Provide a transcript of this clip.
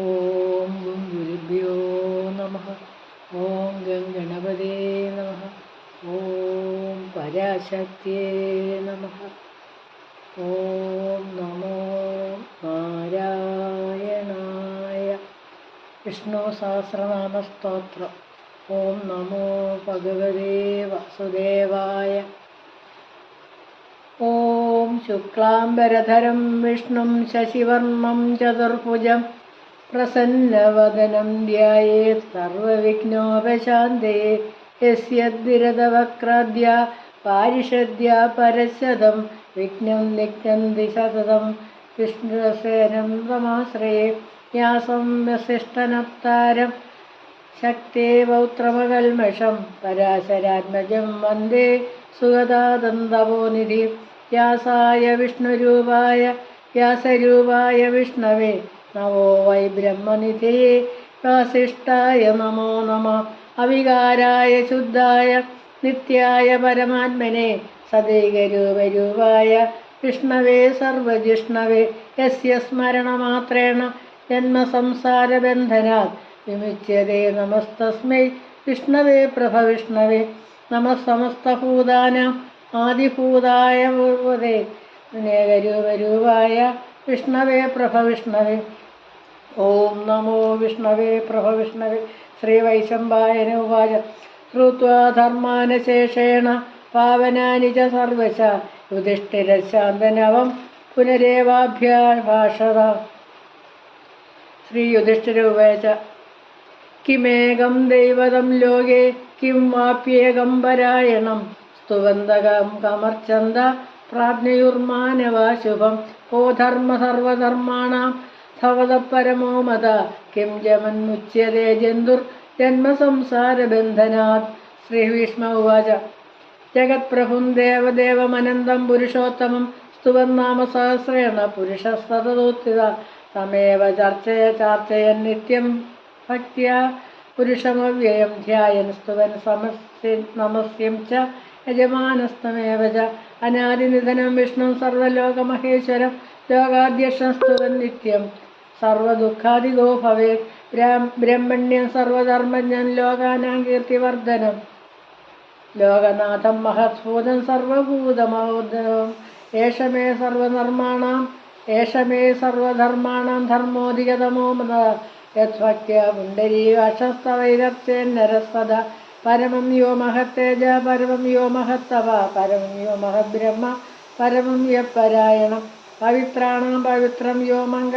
ഓം ഗുരുഭ്യോ നമ. ഓം ഗം ഗണപതേ നമ. ഓം പരാശക്തിയേ നമ. ഓം നമോ നാരായണായ. വിഷ്ണു സഹസ്രനാമ സ്തോത്രം ഓം നമോ ഭഗവതേ വാസുദേവായ. ഓം ശുക്ലാംബരധരം വിഷ്ണും ശശിവർമ്മം ചതുർഭുജം പ്രസന്നവദനം ധ്യായേത് സർവവിഘ്നോപശാന്തയെ യസ്യദ്വിരതവക്രാദ്യ പാരിഷദ്യ പരശതം വിഘ്നം നിഘ്നന്തി സതതം വിഷ്ണുസേനം തമാശ്രയേ. വ്യാസം വസിഷ്ഠനപ്താരം ശക്തേ പൗത്രമകൽമഷം പരാശരാത്മജം വന്ദേ സുഗതാദന്തപോനിധി വ്യാസായ വിഷ്ണുരൂപായ വ്യാസരൂപായ വിഷ്ണവേ. നമോ വൈ ബ്രഹ്മനിധേ വാസിഷ്ഠായ നമോ നമ അവികാരായ ശുദ്ധായ നിത്യായ പരമാത്മനെ സദൈകരൂപരൂപായ വിഷ്ണവേ സർവജിഷ്ണവേ। യസ്യ സ്മരണമാത്രേണ ജന്മസംസാരബന്ധനാ വിമുച്യതേ നമസ്തസ്മൈ വിഷ്ണവേ പ്രഭവിഷ്ണവേ। നമ സമസ്തഭൂതാനാം ആദിഭൂതായ പൂർവതേ। അനേകരൂപരൂപായ വിഷ്ണവേ പ്രഭവിഷ്ണവേ ഓം നമോ വിഷ്ണവേ പ്രഭവിഷ്ണവേ ശ്രീവൈശമ്പായന ഉവാച ശ്രുത്വാ ധർമാനശേഷേണ പാവനാനി ച സർവശ. യുധിഷ്ഠിരശാന്തനവം പുനരേവാഭ്യാഭാഷത. ശ്രീ യുധിഷ്ഠിര ഉവാച കിമേകം ദൈവതം ലോകേ കിം വാപ്യേകം പരായണം. സ്തുവന്തകം കമർച്ചന്ത പ്രാജ്ഞയുർമാനവാശുഭം കോ ധർമ്മ സർവധർമാണാം ഭവത പരമോ മത. കിം ജമന്മുച്യതേ ജന്തുർ ജന്മസംസാരബന്ധനാത്. ശ്രീഭീഷ്മ ഉവാച. ജഗത്പ്രഭും ദേവദേവമനന്തം പുരുഷോത്തമം സ്തുവന്നാമസഹസ്രേണ പുരുഷസ്തതോത്തിത തമേവ ചർച്ചയ ചാർച്ചയൻ നിത്യം ഭക്തിയ പുരുഷമവ്യയം ധ്യായൻ സ്തുവൻ സമസ്യ നമസ്യം ച. യജമാനസ്തമേവ അനാദിനിധനം വിഷ്ണു സർവലോകമഹേശ്വരം ലോകാധ്യക്ഷം നിത്യം. സർവദുഃഖാദിഗോ ഭവേ ബ്രഹ്മണ്യം സർവധർമ്മജ്ഞൻ ലോകാനാം കീർത്തിവർദ്ധനം ലോകനാഥം മഹത്ഭൂതം സർവഭൂതമോദനം ഏഷമേ സർവനിർമ്മാണം ഏഷമേ സർവധർമാണം ധർമ്മോധികതമോ മത. യദ്ഭക്യ പുണ്ടരീകാക്ഷസ്തവൈരത്തേന്നരസദ പരമം യോ മഹത്തേജ പരമം യോ മഹത്തവ പരമം യോ മഹദ്ബ്രഹ്മ പരമം യപരായണം. പവിത്രാണാം പവിത്രം യോ മംഗ